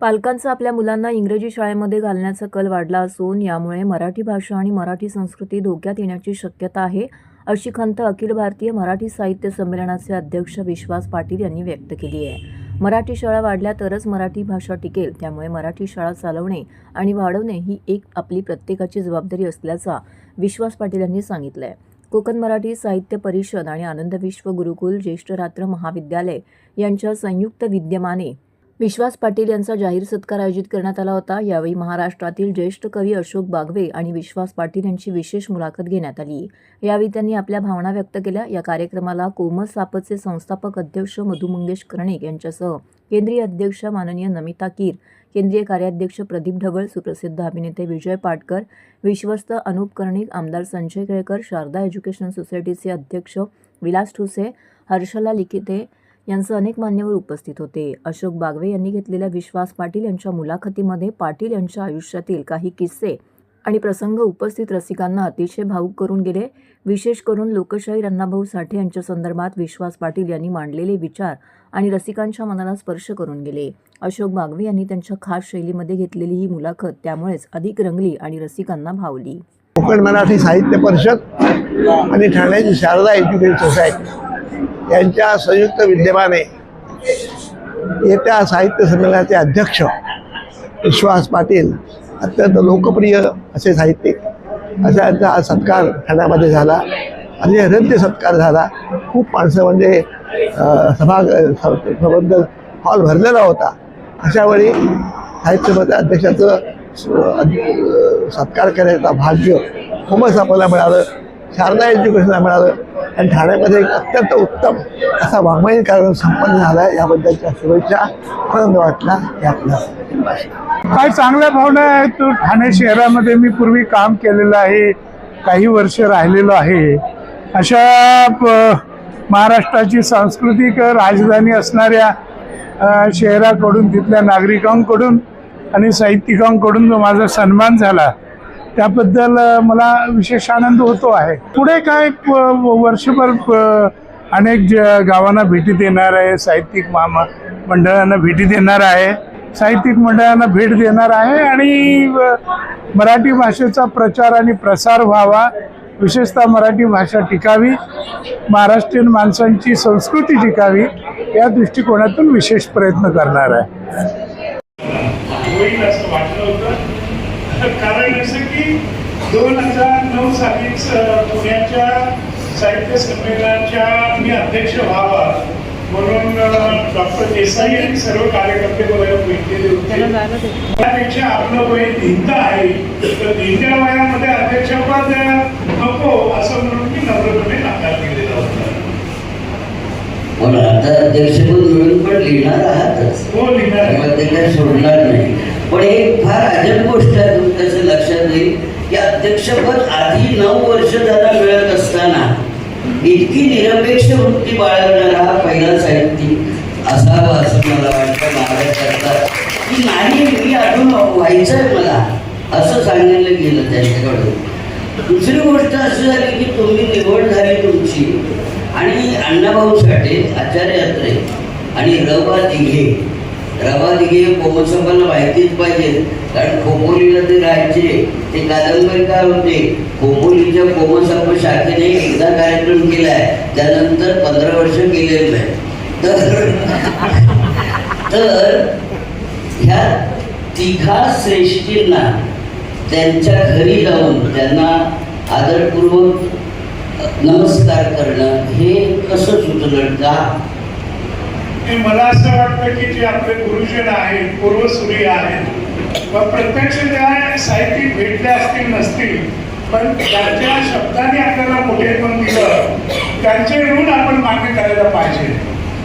पालकांचा आपल्या मुलांना इंग्रजी शाळेमध्ये घालण्याचा कल वाढला असून यामुळे मराठी भाषा आणि मराठी संस्कृती धोक्यात येण्याची शक्यता आहे अशी खंत अखिल भारतीय मराठी साहित्य संमेलनाचे अध्यक्ष विश्वास पाटील यांनी व्यक्त केली आहे. मराठी शाळा वाढल्या तरच मराठी भाषा टिकेल त्यामुळे मराठी शाळा चालवणे आणि वाढवणे ही एक आपली प्रत्येकाची जबाबदारी असल्याचा विश्वास पाटील यांनी सांगितलं आहे कोकण मराठी साहित्य परिषद आणि आनंद विश्व गुरुकुल ज्येष्ठ रात्र महाविद्यालय यांच्या संयुक्त विद्यमाने विश्वास पाटील यांचा जाहीर सत्कार आयोजित करण्यात आला होता. यावेळी महाराष्ट्रातील ज्येष्ठ कवी अशोक बागवे आणि विश्वास पाटील यांची विशेष मुलाखत घेण्यात आली. यावेळी त्यांनी आपल्या भावना व्यक्त केल्या. या कार्यक्रमाला कोमल सापचे संस्थापक अध्यक्ष मधु मंगेश कर्णिक यांच्यासह केंद्रीय अध्यक्ष माननीय नमिता कीर केंद्रीय कार्याध्यक्ष प्रदीप ढवळ सुप्रसिद्ध अभिनेते विजय पाटकर विश्वस्त अनुप कर्णिक आमदार संजय केळकर शारदा एज्युकेशन सोसायटीचे अध्यक्ष विलास ठुसे हर्षला लिखिते यांचे अनेक मान्यवर उपस्थित होते. अशोक बागवे यांनी घेतलेल्या विश्वास पाटील यांच्या मुलाखतीमध्ये पाटील यांच्या आयुष्यातील काही किस्से आणि प्रसंग उपस्थित रसिकांना अतिशय भावूक करून गेले. विशेष करून लोकशाही अण्णाभाऊ साठे यांच्या संदर्भात विश्वास पाटील यांनी मांडलेले विचार आणि रसिकांच्या मनाला स्पर्श करून गेले. अशोक बागवे यांनी त्यांच्या खास शैलीमध्ये घेतलेली ही मुलाखत त्यामुळेच अधिक रंगली आणि रसिकांना भावली. कोकण मराठी साहित्य परिषद आणि ठाण्याची शारदा एज्युकेशन सोसायटी. यांच्या संयुक्त विद्यमाने येत्या साहित्य संमेलनाचे अध्यक्ष विश्वास पाटील अत्यंत लोकप्रिय असे साहित्यिक असा यांचा सत्कार ठाण्यामध्ये झाला. आणि हृदय सत्कार झाला. खूप माणसं म्हणजे सभाग सभा संबंध हॉल भरलेला होता. अशा वेळी साहित्य अध्यक्षाचं सत्कार करायचा भाग्य खूपच आपल्याला मिळालं. शारदा एज्युकेशनला मिळालं. आणि ठाण्यामध्ये एक अत्यंत उत्तम असा वाङ्मयीन कार्यक्रम संपन्न झाला आहे. याबद्दलच्या शुभेच्छा. आनंद वाटला यातला काय चांगल्या भावना आहेत? ठाणे शहरामध्ये मी पूर्वी काम केलेलं आहे. काही वर्ष राहिलेलो आहे. अशा प- महाराष्ट्राची सांस्कृतिक राजधानी असणाऱ्या शहराकडून तिथल्या नागरिकांकडून आणि साहित्यिकांकडून जो माझा सन्मान झाला त्याबद्दल मला विशेष आनंद होतो आहे. पुढे काय प- वर्षभर प- अनेक ज- गावांना भेटी देणार आहे. साहित्यिक मामा मंडळांना भेटी देणार आहे. साहित्यिक मंडळांना भेट देणार आहे आणि मराठी भाषेचा प्रचार आणि प्रसार व्हावा. विशेषतः मराठी भाषा टिकावी. महाराष्ट्रीयन माणसांची संस्कृती टिकावी. या दृष्टिकोनातून विशेष प्रयत्न करणार आहे. होतं कारण असं की दोन हजार नऊ सालीच अ, पुण्याच्या साहित्य संमेलनाच्या मी अध्यक्ष व्हावा म्हणून डॉक्टर देसाई आणि सर्व कार्यकर्ते मला भेटलेले होते. त्यापेक्षा आपलं वय भिंत आहे. तर भिंत्या वयामध्ये अध्यक्षपद नको असं म्हणून मी नम्रपणे नकार दिलेला होता. पण आता अध्यक्षपद मिळून पण लिहिणार आहातच. हो लिहिणार सोडणार नाही. पण एक फार अजब गोष्ट आहे तुमच्या लक्षात येईल की अध्यक्षपद आधी नऊ वर्ष त्याला मिळत असताना इतकी निरपेक्ष वृत्ती बाळगणारा हा पहिला साहित्यिक असावा असं मला वाटतं महाराष्ट्रातला की नाही मी अजून व्हायचंय मला असं सांगितलं गेलं त्यांच्याकडून. दुसरी गोष्ट अशी झाली की तुम्ही निवड झाली तुमची आणि अण्णाभाऊ साठे आचार्य अत्रे आणि रवा दिघे रवा दिघे कोमसभाला माहितीच पाहिजे. कारण कोमोलीला ते राहायचे. ते कादंबरीकार होते? कोमोलीच्या कोमसभ शाखेने एकदा कार्यक्रम केलाय. त्यानंतर पंधरा वर्ष केलेलं नाही. तर तर ह्या तिघा श्रेष्ठींना त्यांच्या घरी जाऊन त्यांना आदरपूर्वक नमस्कार करणं हे कसं सुचलं का? की मला असं वाटतं की जे आपले गुरुजन आहेत पूर्वसुरी आहेत व प्रत्यक्ष त्या साहित्यिक भेटल्या असतील नसतील पण त्यांच्या शब्दाने आपल्याला मोठेपण दिलं त्यांचे ऋण आपण मान्य करायला पाहिजे.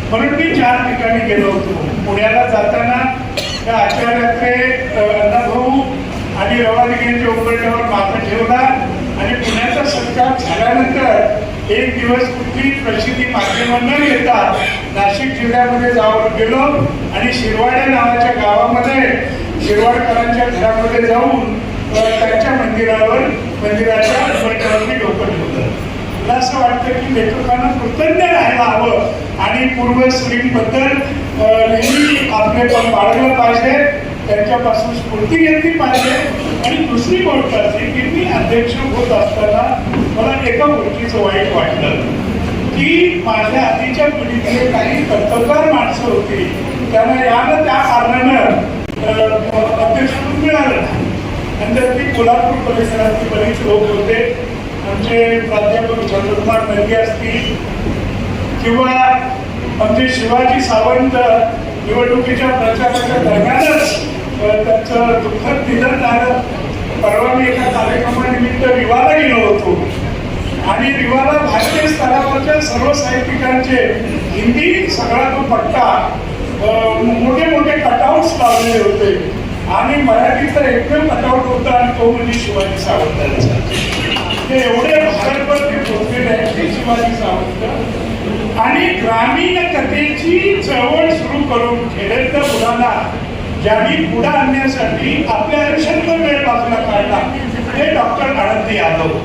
म्हणून मी चार ठिकाणी गेलो होतो. पुण्याला जाताना त्या आचार्याचे अण्णाभाऊ आणि रवादिगेंच्या उघडण्यावर माथा ठेवला आणि एक दिवस कुठली प्रसिद्धी माध्यमं न येता नाशिक जिल्ह्यामध्ये जाऊन गेलो आणि शिरवाडे नावाच्या गावामध्ये शिरवाडकरांच्या घरामध्ये जाऊन त्यांच्या मंदिरावर मंदिराच्या उंबरठ्यावरती डोकं ठेवलं. मला असं वाटतं की लेखकांना कृतज्ञ राहायला हवं आणि पूर्व अं, नेहमी आपले पण बाळगलं पाहिजे. त्यांच्यापासून स्फूर्ती घेतली पाहिजे आणि दुसरी गोष्ट अशी की मी अध्यक्ष होत असताना मला एका गोष्टीचं वाईट वाटलं. की माझ्या आधीच्या पिढीतले काही कर्तबगार माणसं होती. त्यांना यानं त्या कारणानं अध्यक्ष अध्यक्षपद मिळालं नंतर ती कोल्हापूर परिसरातली बरीच लोक होते आमचे प्राध्यापक चंद्रकुमार नरगे असतील किंवा आमचे शिवाजी सावंत निवडणुकीच्या प्रचाराच्या दरम्यानच त्यांचं दुःखद निधन झालं. परवा मी एका कार्यक्रमानिमित्त विवाला गेलो होतो. आणि विवाला भारतीय स्तरावरच्या सर्व साहित्यिकांचे हिंदी सगळा तो पट्टा मोठे मोठे कटआउट्स लावलेले होते. आणि मराठीचा एकमेव कटआउट होता आणि तो म्हणजे शिवाजी सावंतांचा ते एवढे भारतभर ते पोहोचलेले आहेत ते शिवाजी सावंत. आणि ग्रामीण कथेची चळवळ सुरू करून खेड्यातल्या मुलांना ज्यांनी पुढे आणण्यासाठी आपल्या आयुष्यातला वेळ बाजूला काढला ते डॉक्टर आनंद यादव.